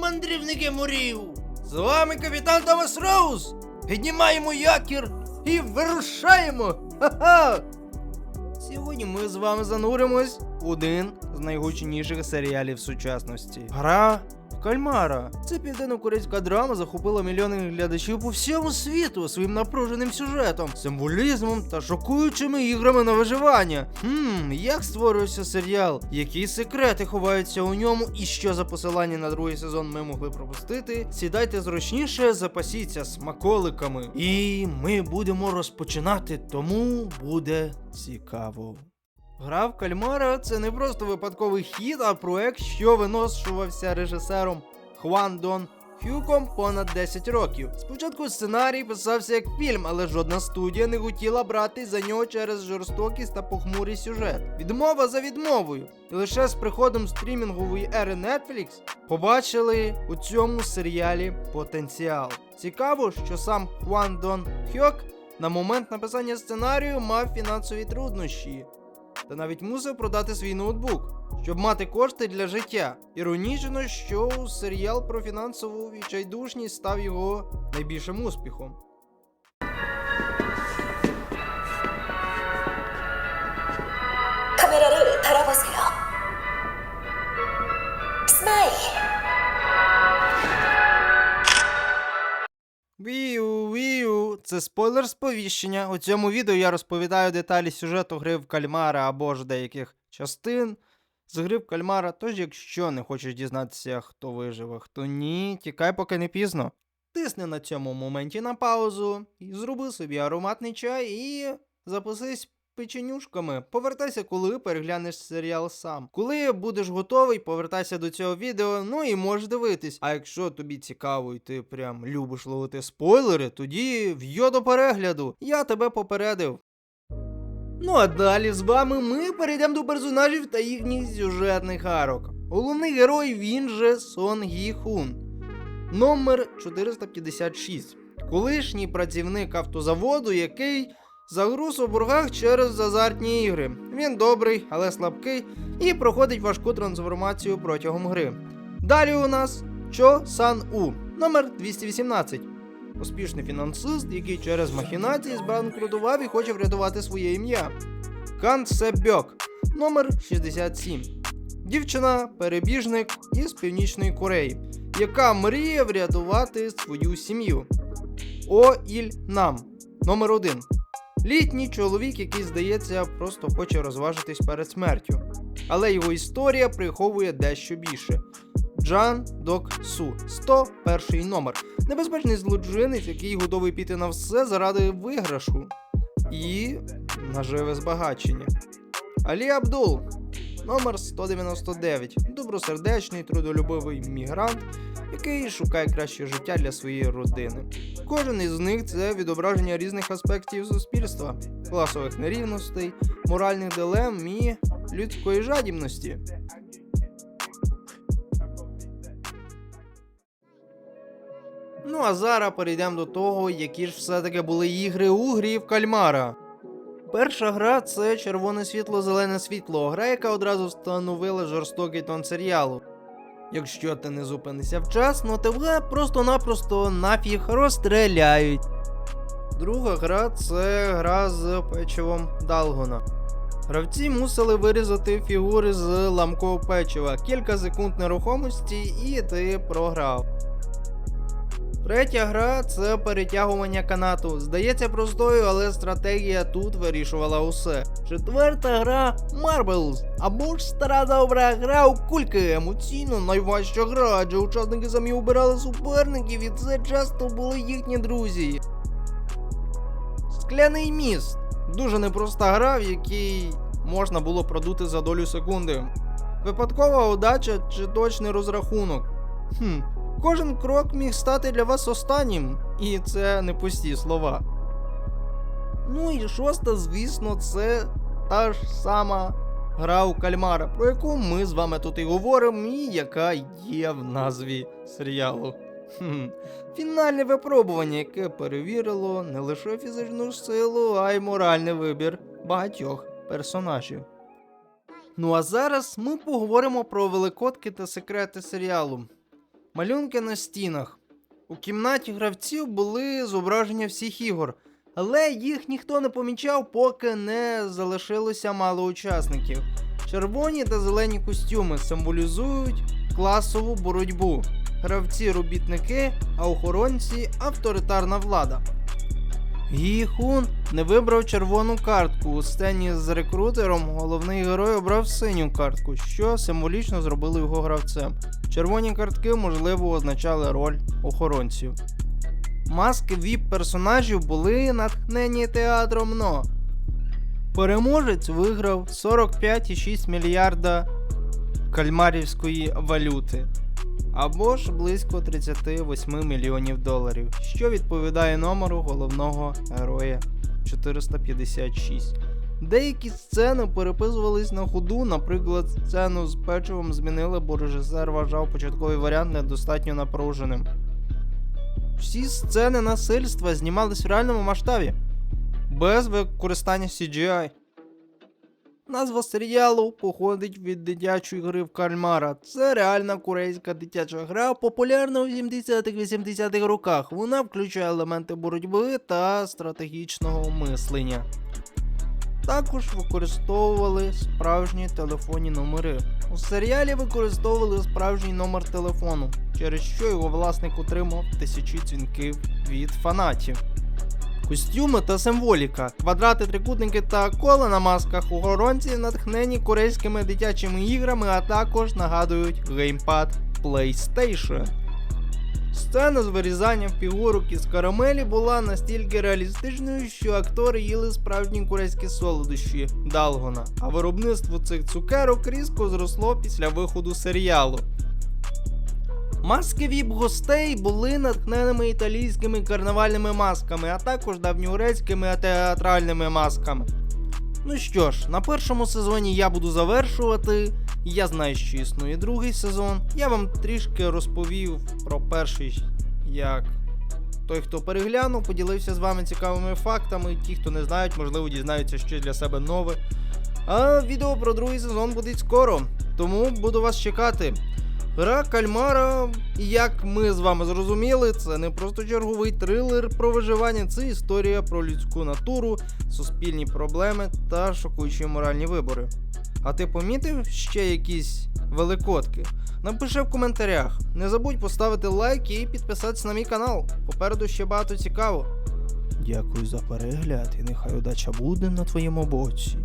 Мандрівники морів! З вами капітан Томас Роуз! Піднімаємо якір і вирушаємо! Ха-ха! Сьогодні ми з вами зануримось в один з найгучніших серіалів сучасності. Гра кальмара. Це південно-корейська драма захопила мільйони глядачів по всьому світу своїм напруженим сюжетом, символізмом та шокуючими іграми на виживання. Хм, як створювався серіал, які секрети ховаються у ньому, і що за посилання на другий сезон ми могли пропустити. Сідайте зручніше, запасіться смаколиками. І ми будемо розпочинати, тому буде цікаво. Гра в кальмара це не просто випадковий хід, а проект, що виношувався режисером Хван Дон Хюком понад 10 років. Спочатку сценарій писався як фільм, але жодна студія не хотіла брати за нього через жорстокість та похмурий сюжет. Відмова за відмовою. І лише з приходом стрімінгової ери Netflix побачили у цьому серіалі потенціал. Цікаво, що сам Хван Дон Хьок на момент написання сценарію мав фінансові труднощі та навіть мусив продати свій ноутбук, щоб мати кошти для життя. Іронічно, що серіал про фінансову відчайдушність став його найбільшим успіхом. Це спойлер сповіщення. У цьому відео я розповідаю деталі сюжету гри в кальмара або ж деяких частин з гри в кальмара. Тож, якщо не хочеш дізнатися, хто виживе, хто ні, тікай, поки не пізно. Тисни на цьому моменті на паузу, зроби собі ароматний чай і запасись печенюшками. Повертайся, коли переглянеш серіал сам. Коли будеш готовий, повертайся до цього відео, ну і можеш дивитись. А якщо тобі цікаво і ти прям любиш ловити спойлери, тоді в'йо до перегляду. Я тебе попередив. Ну а далі з вами ми перейдемо до персонажів та їхніх сюжетних арок. Головний герой він же Сон Гі Хун. Номер 456. Колишній працівник автозаводу, який загруз у боргах через азартні ігри. Він добрий, але слабкий і проходить важку трансформацію протягом гри. Далі у нас Чо Сан У, номер 218. Успішний фінансист, який через махінації збанкрутував і хоче врятувати своє ім'я. Кан Себьок, номер 67. Дівчина перебіжник із Північної Кореї, яка мріє врятувати свою сім'ю. О Іль Нам, номер 1. Літній чоловік, який, здається, просто хоче розважитись перед смертю. Але його історія приховує дещо більше. Джан Док Су, 101 номер. Небезпечний злочинець, який готовий піти на все заради виграшу і наживе збагачення. Алі Абдул, номер 199. Добросердечний, трудолюбивий мігрант, який шукає краще життя для своєї родини. Кожен із них це відображення різних аспектів суспільства, класових нерівностей, моральних дилем і людської жадібності. Ну а зараз перейдемо до того, які ж все-таки були ігри у грі в кальмара. Перша гра це червоне світло, зелене світло, гра, яка одразу встановила жорстокий тон серіалу. Якщо ти не зупинишся вчасно, тебе просто-напросто нафіг розстріляють. Друга гра це гра з печивом Далгона. Гравці мусили вирізати фігури з ламкового печива, кілька секунд нерухомості, і ти програв. Третя гра це перетягування канату. Здається простою, але стратегія тут вирішувала усе. Четверта гра Marbles, або ж стара добра гра у кульки. Емоційно найважча гра, адже учасники самі обирали суперників, і це часто були їхні друзі. Скляний міст. Дуже непроста гра, в якій можна було продути за долю секунди. Випадкова удача чи точний розрахунок. Хм, Кожен крок міг стати для вас останнім, і це не пусті слова. Ну і шоста, звісно, це та ж сама гра у кальмара, про яку ми з вами тут і говоримо, і яка є в назві серіалу. Хм. Фінальне випробування, яке перевірило не лише фізичну силу, а й моральний вибір багатьох персонажів. Ну а зараз ми поговоримо про великодки та секрети серіалу. Малюнки на стінах. У кімнаті гравців були зображення всіх ігор, але їх ніхто не помічав, поки не залишилося мало учасників. Червоні та зелені костюми символізують класову боротьбу. Гравці робітники, а охоронці авторитарна влада. Гіхун не вибрав червону картку. У сцені з рекрутером головний герой обрав синю картку, що символічно зробило його гравцем. Червоні картки, можливо, означали роль охоронців. Маски віп персонажів були натхнені театром но. Переможець виграв 45,6 мільярда кальмарівської валюти або ж близько 38 мільйонів доларів, що відповідає номеру головного героя 456. Деякі сцени переписувались на ходу, наприклад, сцену з печивом змінили, бо режисер вважав початковий варіант недостатньо напруженим. Всі сцени насильства знімались в реальному масштабі, без використання CGI. Назва серіалу походить від дитячої гри в кальмара. Це реальна корейська дитяча гра, популярна у 70-80-х роках. Вона включає елементи боротьби та стратегічного мислення. Також використовували справжні телефонні номери. У серіалі використовували справжній номер телефону, через що його власник отримав тисячі дзвінків від фанатів. Костюми та символіка, квадрати, трикутники та кола на масках охоронців натхнені корейськими дитячими іграми, а також нагадують геймпад PlayStation. Сцена з вирізанням фігурок із карамелі була настільки реалістичною, що актори їли справжні корейські солодощі Далгона, а виробництво цих цукерок різко зросло після виходу серіалу. Маски віп гостей були натхненими італійськими карнавальними масками, а також давньогрецькими театральними масками. Ну що ж, на першому сезоні я буду завершувати. Я знаю, що існує другий сезон. Я вам трішки розповів про перший, як той, хто переглянув, поділився з вами цікавими фактами. Ті, хто не знають, можливо, дізнаються щось для себе нове. А відео про другий сезон буде скоро, тому буду вас чекати. Гра Кальмара, як ми з вами зрозуміли, це не просто черговий трилер про виживання, це історія про людську натуру, суспільні проблеми та шокуючі моральні вибори. А ти помітив ще якісь великодки? Напиши в коментарях. Не забудь поставити лайк і підписатися на мій канал. Попереду ще багато цікаво. Дякую за перегляд і нехай удача буде на твоєму боці.